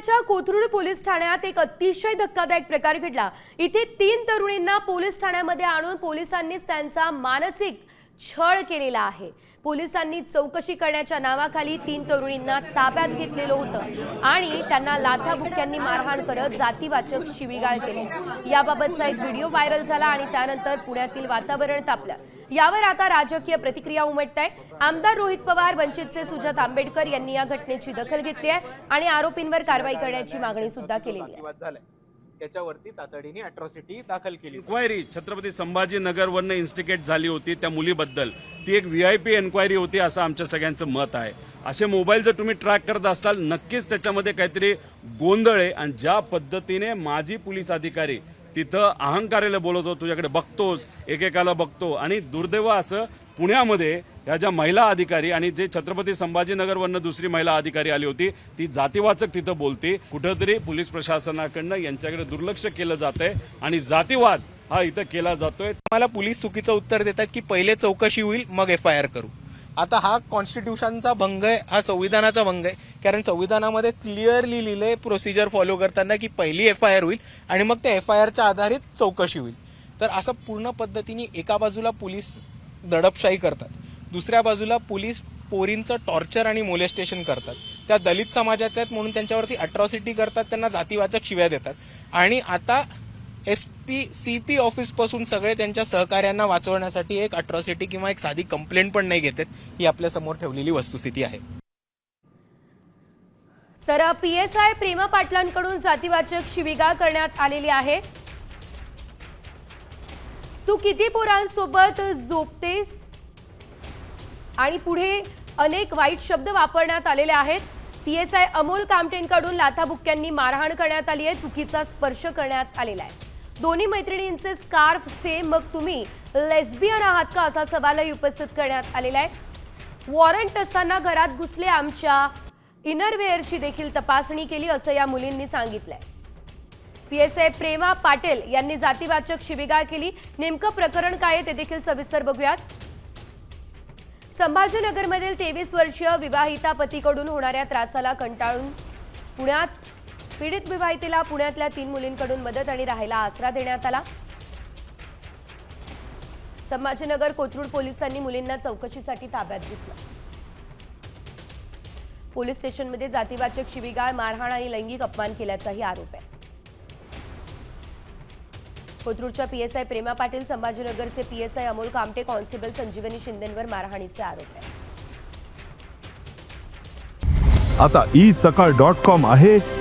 पुण्याच्या कोथरूड पोलीस ठाण्यात एक अतिशय धक्कादायक प्रकार घडला. इथे तीन तरुणींना पोलीस ठाण्यामध्ये आणून पोलिसांनीच त्यांचा मानसिक छळ केलेला आहे. पोलिसांनी चौकशी करण्याच्या नावाखाली तीन तरुणींना ताब्यात घेतलेलं होतं आणि त्यांना लाथाबुक्क्यांनी मारहाण करत जातीवाचक शिवीगाळ केले. याबाबतचा एक व्हिडिओ व्हायरल झाला आणि त्यानंतर पुण्यातील वातावरण तापलं. यावर आता राजकीय प्रतिक्रिया उमटत आहे आमदार रोहित पवार वंचितचे सुजात आंबेडकर यांनी या घटनेची दखल घेतली आहे आणि आरोपींवर कारवाई करण्याची मागणी सुद्धा केलेली आहे. त्याच्यावरती तातडीने अट्रॉसिटी दाखल केली एन्क्वायरी छत्रपती संभाजीनगरवरनं इन्स्टिकेट झाली होती त्या मुलीबद्दल. ती एक व्ही आय पी एन्क्वायरी होती असं आमच्या सगळ्यांचं मत आहे. असे मोबाईल जर तुम्ही ट्रॅक करत असाल नक्कीच त्याच्यामध्ये काहीतरी गोंधळ आहे आणि ज्या पद्धतीने माजी पोलीस अधिकारी तिथं अहंकाराला बोलवतो तुझ्याकडे बघतोस एकेकाला बघतो. आणि दुर्दैव असं पुण्यामध्ये ह्या ज्या महिला अधिकारी आणि जे छत्रपती संभाजीनगरवरनं दुसरी महिला अधिकारी आली होती ती जातीवाचक तिथं बोलते. कुठंतरी पोलीस प्रशासनाकडनं यांच्याकडे दुर्लक्ष केलं जात आहे आणि जातीवाद हा इथं केला जातोय. मला पोलीस चुकीचं उत्तर देतात की पहिले चौकशी होईल मग एफ आय आर करू. आता हा कॉन्स्टिट्यूशनचा भंग आहे हा संविधानाचा भंग आहे. कारण संविधानामध्ये क्लिअरली लिहिले प्रोसिजर फॉलो करताना की पहिली एफ आय आर होईल आणि मग त्या एफ आय आरच्या आधारित चौकशी होईल. तर असं पूर्ण पद्धतीने एका बाजूला पोलीस दडपशाही करतात दुसऱ्या बाजूला पोलीस पोरींचं टॉर्चर आणि मोलेस्टेशन करतात. त्या दलित समाजाच्या आहेत म्हणून त्यांच्यावरती अट्रॉसिटी करतात त्यांना जातीवाचक शिव्या देतात. आणि आता एस पी सी पी ऑफिसपासून सगळे त्यांच्या सहकार्यांना वाचवण्यासाठी एक अट्रॉसिटी किंवा एक साधी कंप्लेंट पण नाही घेतात ही आपल्यासमोर ठेवलेली वस्तुस्थिती आहे. तर पी एस आय प्रेमा पाटलांकडून जातीवाचक शिविगा करण्यात आलेली आहे. तू किती पोरांसोबत झोपतेस? आणि पुढे अनेक वाईट शब्द वापरण्यात आलेले आहेत. पी एस आय अमोल कामटेंकडून लाथाबुक्क्यांनी मारहाण करण्यात आली आहे चुकीचा स्पर्श करण्यात आलेला आहे. दोन्ही मैत्रिणींचे स्कार्फ सेम मग तुम्ही लेस्बियन आहात का? असा सवालही उपस्थित करण्यात आलेला आहे. वॉरंट असताना घरात घुसले आमच्या इनरवेअरची देखील तपासणी केली असं या मुलींनी सांगितलंय. पीएसआय प्रेमा पाटील यांनी जातीवाचक शिबिगाळ केली. नेमकं प्रकरण काय आहे ते देखील सविस्तर बघूयात. संभाजीनगरमधील तेवीस वर्षीय विवाहिता पतीकडून होणाऱ्या त्रासाला कंटाळून पुण्यात पीडित विवाहितेला पुण्यातल्या तीन मुलींकडून मदत आणि राहायला आसरा देण्यात आला. संभाजीनगर कोथरूड पोलिसांनी मुलींना चौकशीसाठी ताब्यात घेतलं. पोलीस स्टेशनमध्ये जातीवाचक शिवीगाळ मारहाण आणि लैंगिक अपमान केल्याचाही आरोप आहे. कोथरूडच्या पीएसआय प्रेमा पाटील संभाजीनगरचे पीएसआय अमोल कामटे कॉन्स्टेबल संजीवनी शिंदेंवर मारहाणीचे आरोप आहे. आता ई सकाळ डॉट कॉम आहे.